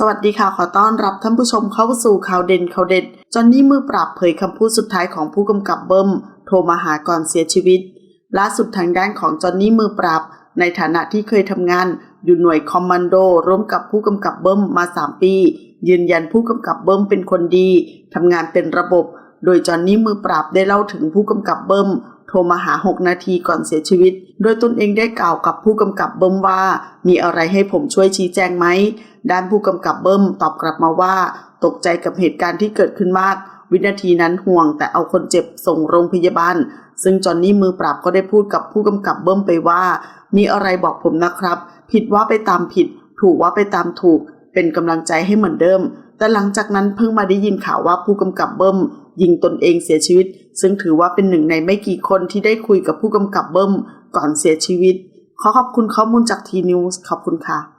สวัสดีค่ะ ขอต้อนรับท่านผู้ชมเข้าสู่ข่าวเด่นข่าวเด็ด จอนนี่มือปราบเผยคำพูดสุดท้ายของผู้กำกับเบิ้ม โทรมาหาก่อนเสียชีวิต ล่าสุดทางด้านของจอนนี่มือปราบ ในฐานะที่เคยทำงาน อยู่หน่วยคอมมานโด ร่วมกับผู้กำกับเบิ้มมา 3 ปี ยืนยันผู้กำกับเบิ้มเป็นคนดีทำงานเป็นระบบ โดยจอนนี่มือปราบได้เล่าถึงผู้กำกับเบิ้ม โทรมาหา 6 นาทีก่อนเสียชีวิต โดยตนเองได้กล่าวกับผู้กำกับเบิ้มว่า มีอะไรให้ผมช่วยชี้แจงไหม ด้านผู้กำกับเบิ้มตอบกลับมาว่า ตกใจกับเหตุการณ์ที่เกิดขึ้นมาก วินาทีนั้นห่วงแต่เอาคนเจ็บส่งโรงพยาบาล ซึ่งจอนนี่มือปราบก็ได้พูดกับผู้กำกับเบิ้มไปว่า มีอะไรบอกผมนะครับ ผิดว่าไปตามผิด ถูกว่าไปตามถูก เป็นกำลังใจให้เหมือนเดิม แต่หลังจากนั้นเพิ่งมาได้ยินข่าวว่าผู้กำกับเบิ้มยิงตนเองเสียชีวิต ซึ่งถือว่าเป็นหนึ่งในไม่กี่คนที่ได้คุยกับผู้กำกับเบิ้มก่อนเสียชีวิต ขอขอบคุณข้อมูลจากทีนิวส์ขอบคุณค่ะ